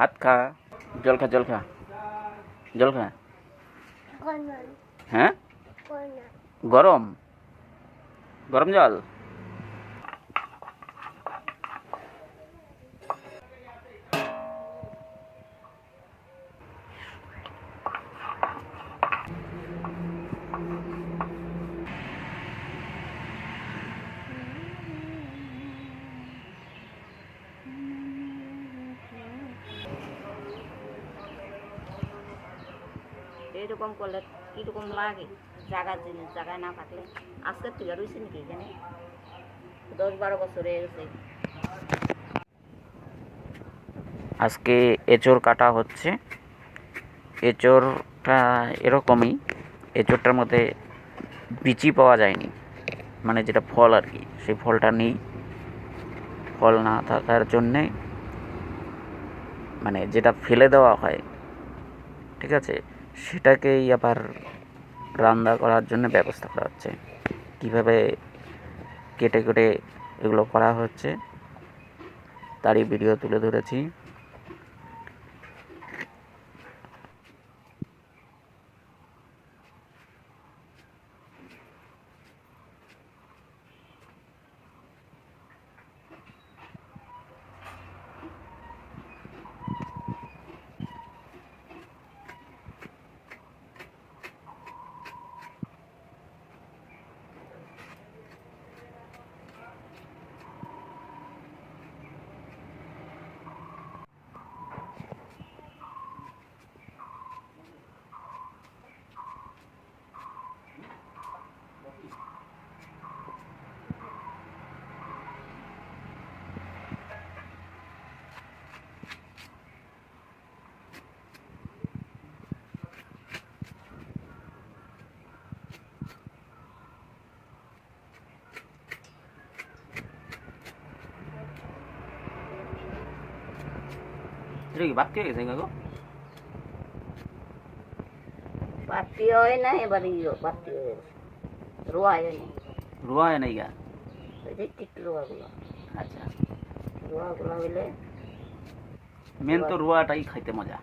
ভাত খা জল খা জল খা জল খা হ্যাঁ গরম গরম জল লাগে জায়গার জিনিস জায়গায় না থাকলে আজকের থেকে রয়েছে নাকি এখানে? দশ বারো বছর হয়ে গেছে। আজকে এঁচড় কাটা হচ্ছে। এঁচড়টা এরকমই এঁচড়টার মধ্যে বিচি পাওয়া যায়নি। মানে যেটা ফল আর কি, সেই ফলটা নেই। ফল না থাকার জন্যে মানে যেটা ফেলে দেওয়া হয়, ঠিক আছে, সেটাকেই আবার রান্না করার জন্য ব্যবস্থা করা হচ্ছে। কীভাবে কেটে কেটে এগুলো করা হচ্ছে, তারই ভিডিও তুলে ধরেছি। এটা কি বাড়তি হয়ে গেছে কাকু বাড়তি হয় না এবার ইয়ে বাড়তি হয়ে গেছে রোয়া হয় না রুয়া হয় নাই গা ওই রোয়াগুলো আচ্ছা রোয়াগুলো হইলে মেন তো রুয়াটাই খাইতে মজা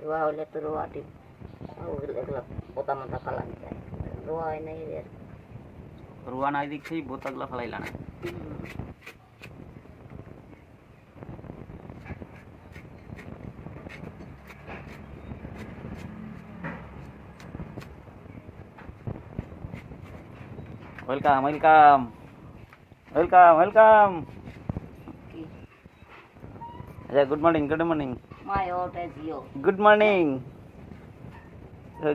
রোয়া হইলে তো রোয়া পোতা মোতা ফালানো যায় রোয়া হয় না এর নাই দেখছেই বোতাগুলা ফেলাইলা না ওয়েলকাম ওয়েলকাম ওয়েলকাম ওয়েলকাম কি আচ্ছা good morning good morning my ওটা Jio good morning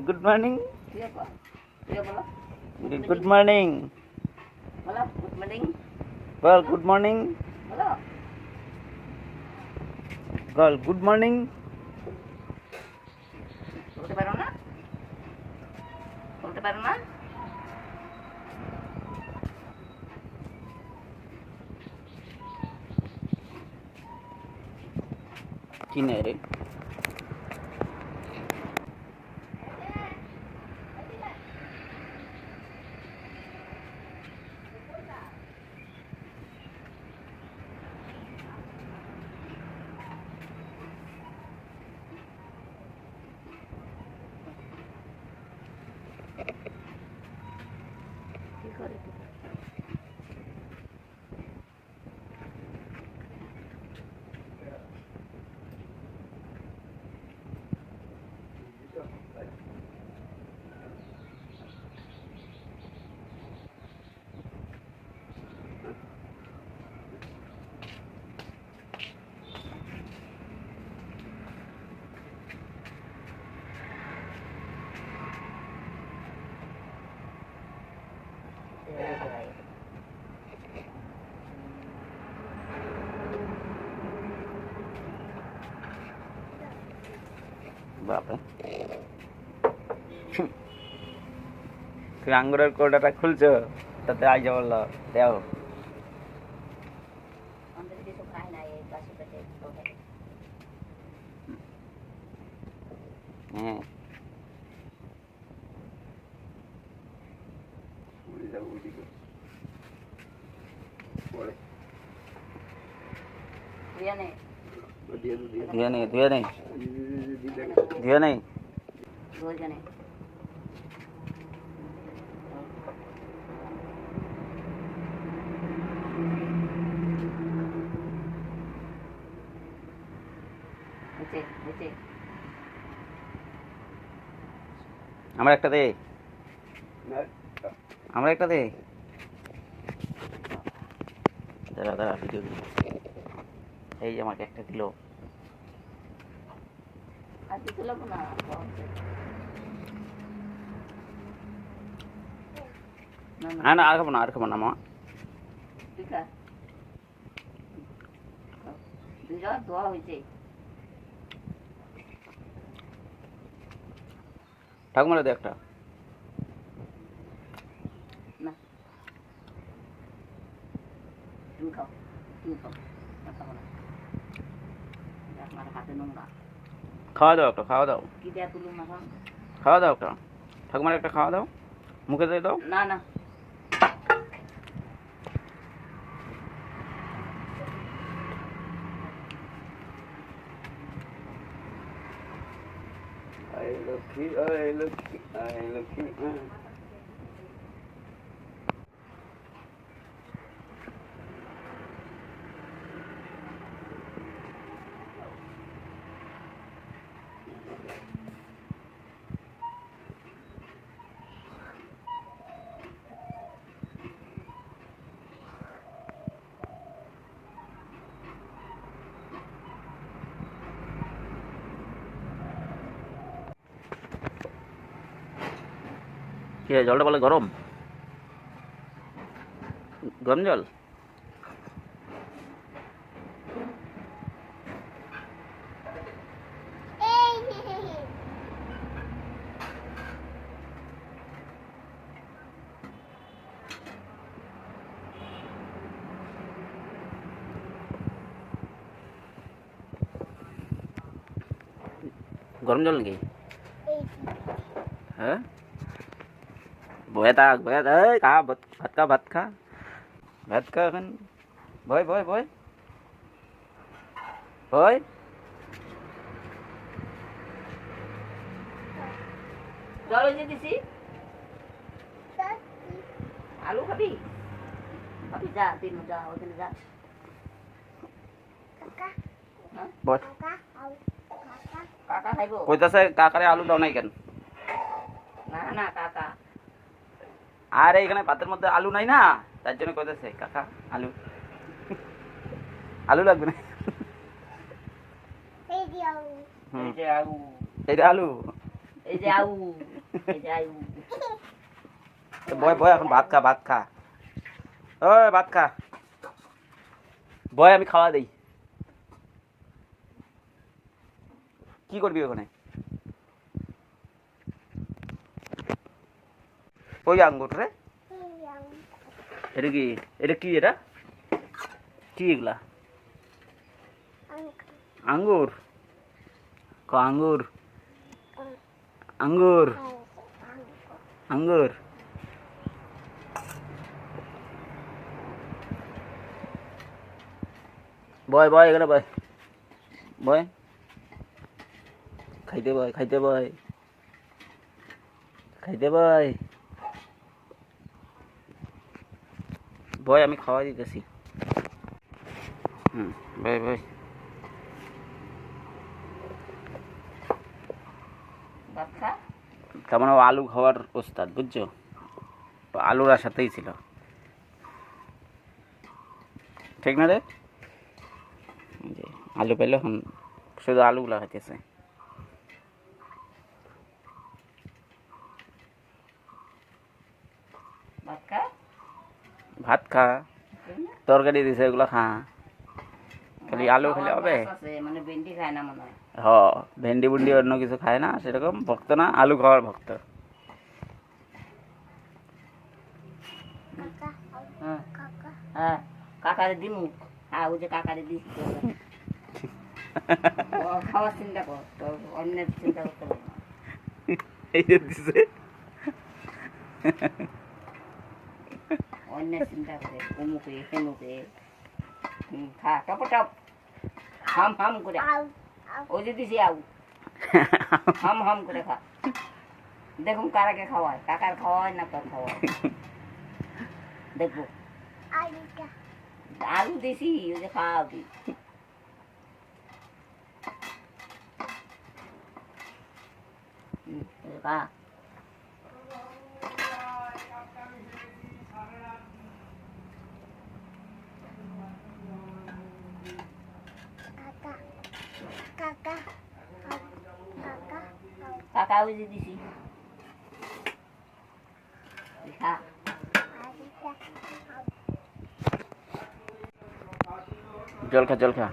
good morning Jio বলো জিও বলো গুড মর্নিং বলো গুড মর্নিং বল গুড মর্নিং বলো বল গুড মর্নিং বলতে পারো না বলতে পারো না কি নেই রে কি করে বাপরে তুমি আঙ্গুরের কোটাটা খুলছো তাতে আইজা বলল দেও আমাদের কিছু খায় না এই পাশে পেটে ওটা হ্যাঁ দিয়ে নে ধুয়ে নেই ধুয়ে নেই ধুয়ে নেই ধুয়ে জানে বুঝে বুঝে আমার একটা দে আমার একটা দে দাঁড়া দাঁড়া ভিডিও এই যে আমাকে একটা দিল আর দিতে লাগবো না না না না না আর খাব না আর খাব না মা ঠিক আছে দুইটা দোয়া হয়েছে ঠাকুমারা দে একটা না তুমি খাও তুমি খাও না খাব না এটা আমার হাতে নোংরা খাওয়া দাও একটা খাওয়া দাও। খাওয়া দাও একটা। ঠাকুমার একটা খাওয়া দাও। মুখে দিয়ে দাও। না না। আই লক্ষ্মী আই লক্ষ্মী আই লক্ষ্মী। কি জলটা বলে গরম? গরম জল? গরম জল নাকি? হ্যাঁ? Boy tak, boy, eh, kah, bat, bat kah, bat kah, bat kah kan, boy, boy, boy, boy. Kalau jadi si? alu kapi, kapi jah, tin muda oke jah. Kakak, kakak, kakak, kakak, kakak, kakak আর এখানে ভাতের মধ্যে আলু নাই না? তার জন্য কইতাছে কাকা আলু। আলু লাগবে না? এই আলু। এইটা আলু। এই যে আলু। এই যে বয় বয় এখন ভাত খা ভাত খা। ওই ভাত খা। বয় আমি খাওয়া দেই। কি করবি ওখানে? ওই আঙ্গুর রে। এটা কি? এটা কি এটা? কি এগুলা? আঙ্গুর। ক, আঙ্গুর? আঙ্গুর। আঙ্গুর। বয় বয়, এখানে বয়। বয়। খাইতে বয় খাইতে বয়। খাইতে বয়। বয় আমি খাওয়া দিতেছি। হুম বয় বয় তার মানে ও আলু খাওয়ার ওস্তাদ বুঝছ? আলুর আশাতেই ছিল। ঠিক না রে? আলু পেলে এখন শুধু আলুগুলা খাইতেছে ভাত খা ভাত খা তরকারি দিছে এগুলো খা। খালি আলু খেলে হবে মানে ভেন্ডি খায় না মনে হয় হ ভেন্ডি বুন্ডি অন্য কিছু খায় না সেরকম ভক্ত না আলু খাওয়ার ভক্ত। হ্যাঁ। হ্যাঁ কাকারে দিমু। হ্যাঁ ওই যে কাকারে দিস খাওয়ার চিন্তা কর তোর অন্যের চিন্তা করতে এই যে দিছে। অন্যের চিন্তা করে অমুকে হুম, খা টপ টপ হাম হাম করে। ওই যে দিছি আউ। হাম হাম করে খা। দেখুন কারাকে খাওয়ায় কাকার খাওয়ায় না তোর খাওয়ায়। দেখব। আলু দিছি ওই যে খাওয়াবি হুম, খা। কাকা যে দিছি জল খা জল খা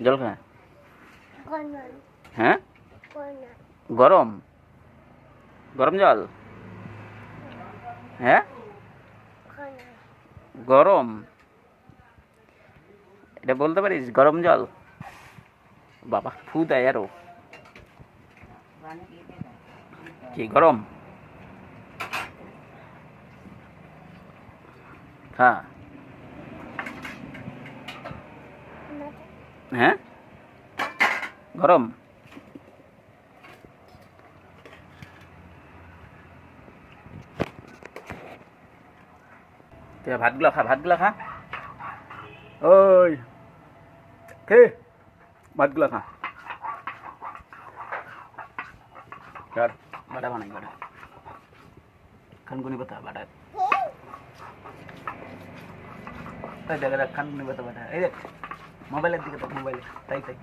জল খা হ্যাঁ? গরম। গরম? জল? হ্যাঁ? গরম? এটা বলতে পারিস? গরম জল? বাবা ফু দেয় আরও। কি গরম? হ্যাঁ। হ্যাঁ? গরম? ভাতগুলো খা ভাতগুলো খা। ওই কে? ভাতগুলো খা। চল বাটা বানাই বাটা খানকুনি পাতা বাটা তাই দেখ দেখ খানকুনি পাতা বাটা এই দেখ মোবাইলের দিকে দেখ মোবাইলে তাই তাই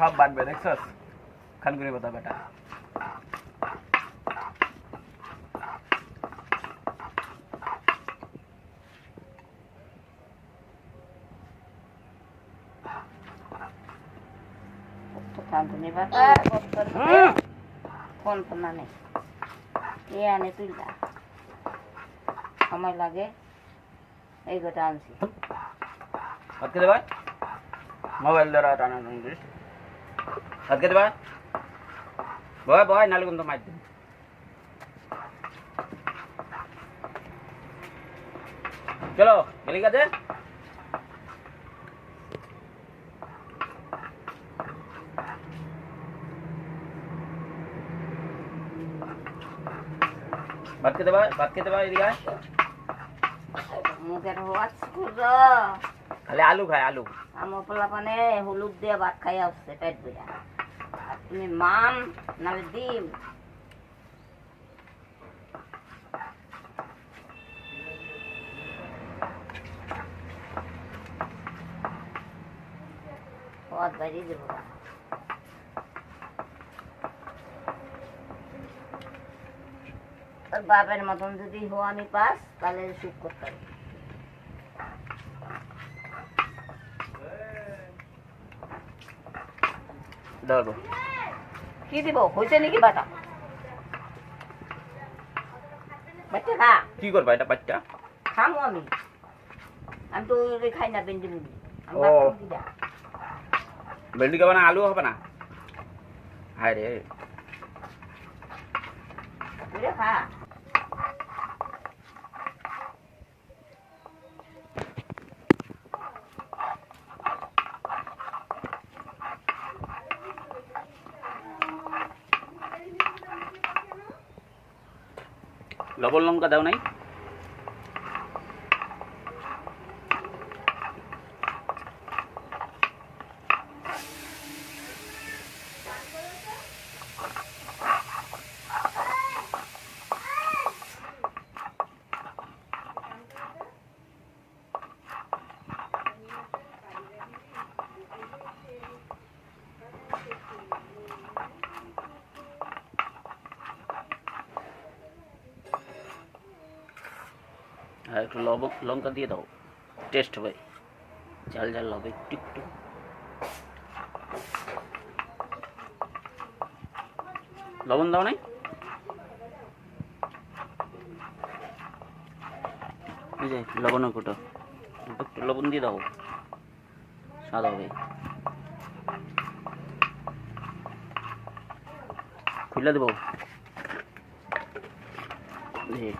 সব বাটবে দেখছস খানকুনি পাতা বাটা তো কান্দুনি বাতা বত্তর হুম। কোন কোনা নেই এ আনে তুইলা সময় লাগে এই গোটা আনছি ভাত খেতে ভাই মোবাইল দ্বারা টানা টানি করিস ভাত ভাই বয় বয় নালে কিন্তু মার দিন চলো গেলি কাজে ভাত খেতে ভাই ভাত খেতে ভাই এদিকে। মুখের খালি আলু খায় আলু। আমার পোলাপানে হলুদ দিয়ে ভাত খাই আসছে পেট বুঝা মান নালে ডিম পথ বাড়িয়ে দেবো তোর বাপের মতন যদি হো আমি পাস, তাহলে সুখ করতে ধরবো কি দিব? হয়েছে নাকি বাটা? বাচ্চা খা। কি করবা এটা বাচ্চা? খামো আমি। আমি তো খাই না ভেন্ডি দা? ভেন্ডি খাবে না আলু হবে না? হায় রে। খা। লবণ লঙ্কা দাও নাই। আর একটু লবণ লঙ্কা দিয়ে দাও। টেস্ট হবে। ঝাল ঝাল হবে একটু একটু। লবণ দাও নাই? যে লবণ কুটো একটু লবণ দিয়ে দাও। স্বাদ হবে। খুলে দেবো। এই,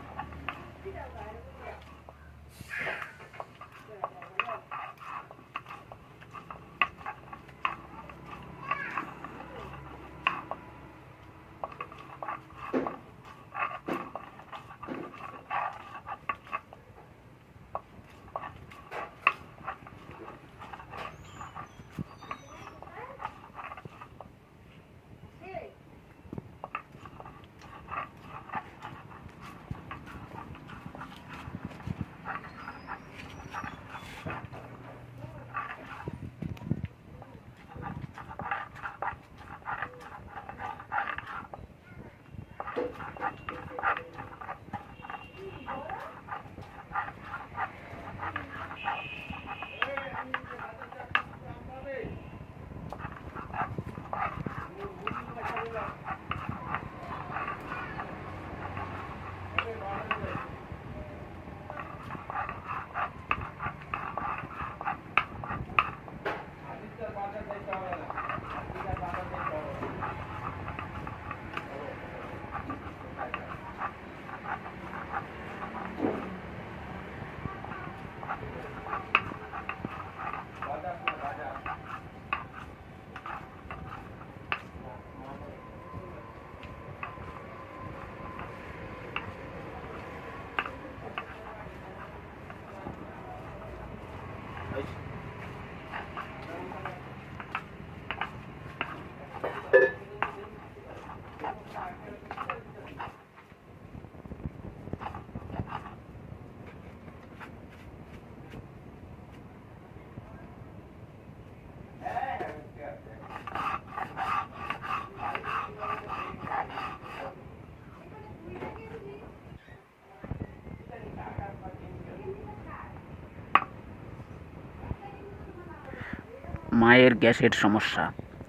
মায়ের গ্যাসের সমস্যা।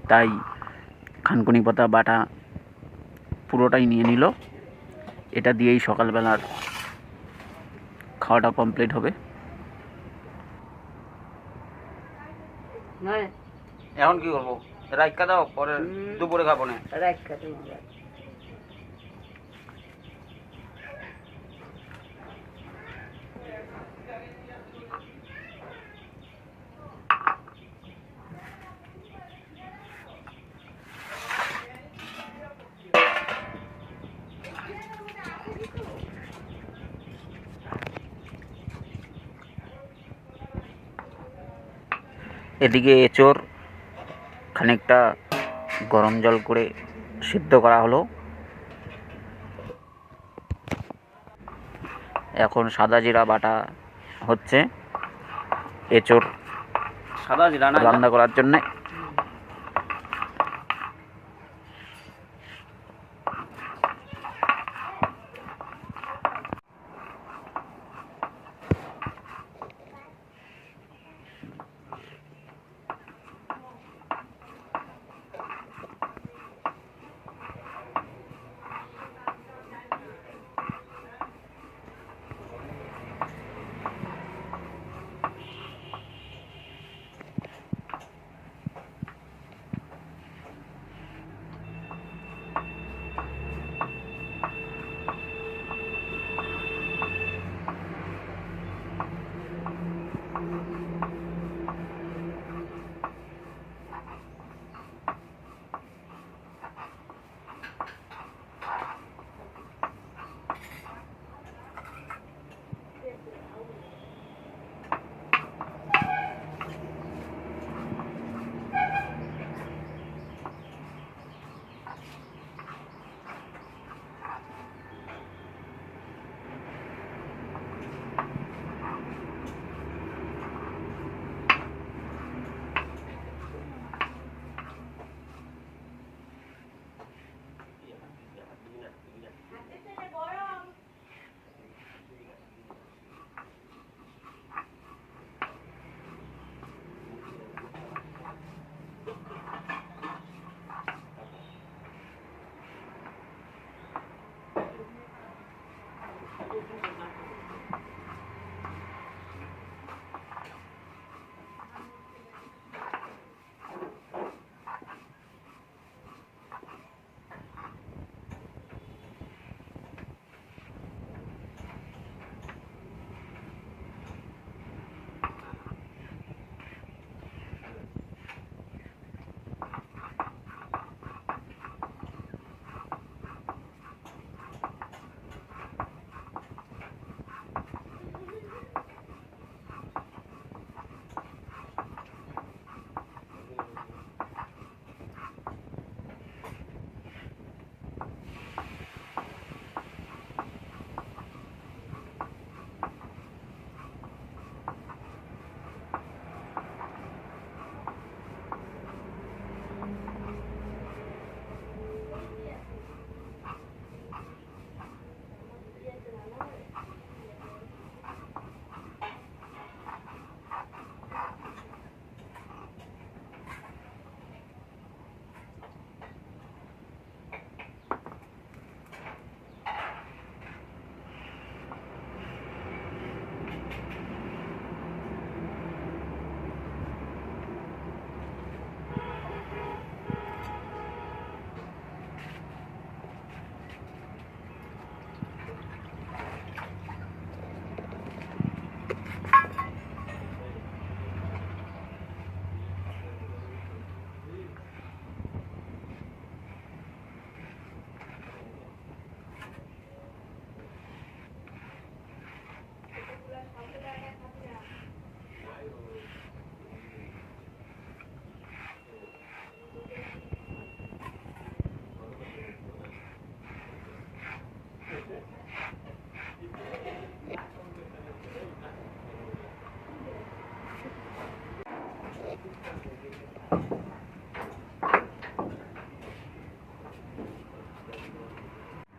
তাই খানকুনি পাতা বাটা পুরোটাই নিয়ে নিল। এটা দিয়েই সকালবেলার খাওয়াটা কমপ্লিট হবে। এখন কি করব? রাইকা দাও পরে দুপুরে খাব না। এদিকে এঁচোর খানিকটা গরম জল করে সিদ্ধ করা হলো। এখন সাদা জিরা বাটা হচ্ছে। এঁচোর সাদা জিরা রান্না করার জন্যে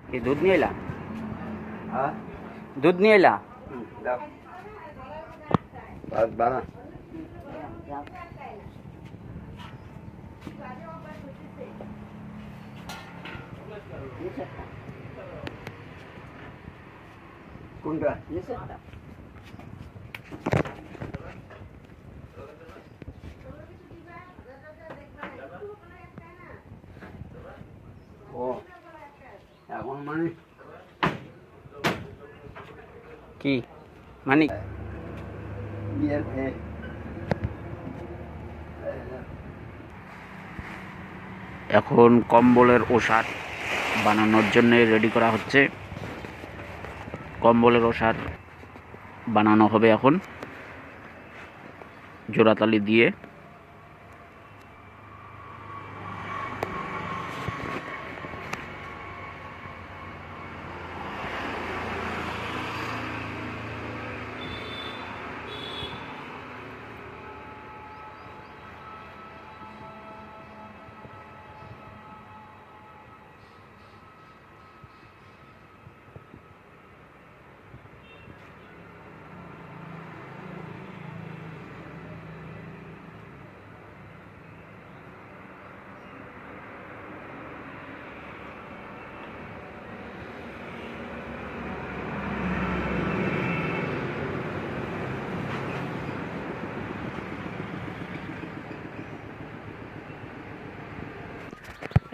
কি দুধ নিয়ে এলা হ্যাঁ দুধ নিয়ে এলা দাও ভাত বানা যাও কোনটা? ও এখন মানে? কি? মানে? বিয়ের এখন কম্বলের ওষার বানানোর জন্য রেডি করা হচ্ছে। কম্বলের ওষার বানানো হবে এখন। জোড়াতালি দিয়ে।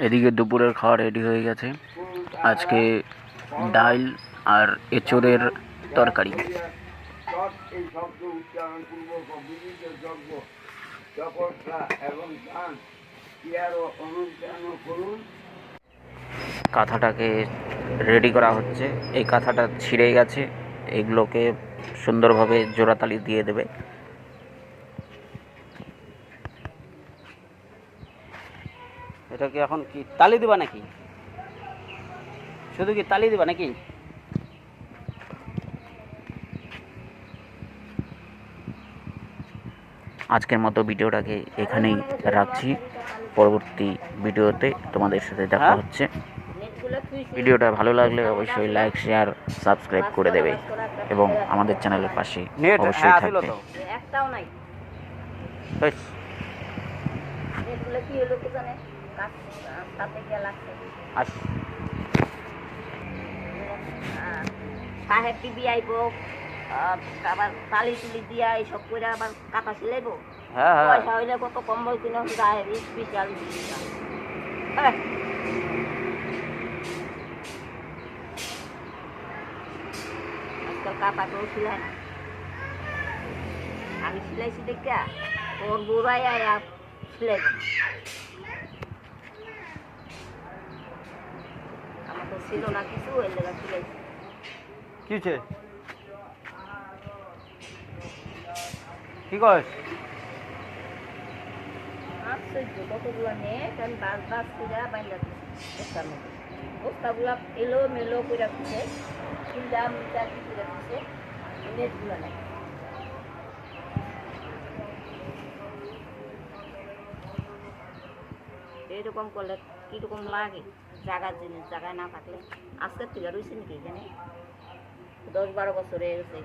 এদিকে দুপুরের খাওয়া রেডি হয়ে গেছে। আজকে ডাল আর এঁচোড়ের তরকারি। কাঁথাটাকে রেডি করা হচ্ছে। এই কাঁথাটা ছিঁড়ে গেছে। এগুলোকে সুন্দরভাবে জোড়াতালি দিয়ে দেবে। এটা কি এখন কি তালি দিবা নাকি? শুধু কি তালি দিবা নাকি? আজকের মতো ভিডিওটাকে এখানেই রাখছি। পরবর্তী ভিডিওতে তোমাদের সাথে দেখা হচ্ছে। ভিডিওটা ভালো লাগলে অবশ্যই লাইক শেয়ার সাবস্ক্রাইব করে দেবে এবং আমাদের চ্যানেলের পাশে অবশ্যই থাকবে। একটাও নাই। লাগছে। সাহেব টিভি আইব আবার তালি তুলি দিয়া এইসব করে আবার কাটা সিলাইব হ্যাঁ হ্যাঁ। পয়সা হইলে কত কম্বল কিনে গায়ে স্পেশাল আজকাল সিলাই না। আমি সিলাইছি দেখা ওর বুড়াই আয়া সিলাইব আমার তো ছিল না কিছু ওই লেগে সিলাইছি কি কস? আশ্চর্য কতগুলো আমি বাস বাস করে বাইন্দা বস্তার মধ্যে বস্তাগুলো এলো মেলো করে রাখছে চিন্তা মিটা কি করে রাখছে নেটগুলো নেই। এরকম করলে কীরকম লাগে? জায়গার জিনিস, জায়গায় না থাকলে আজকে তুলে রয়েছে নাকি এখানে? দশ বারো বছর হয়ে গেছে।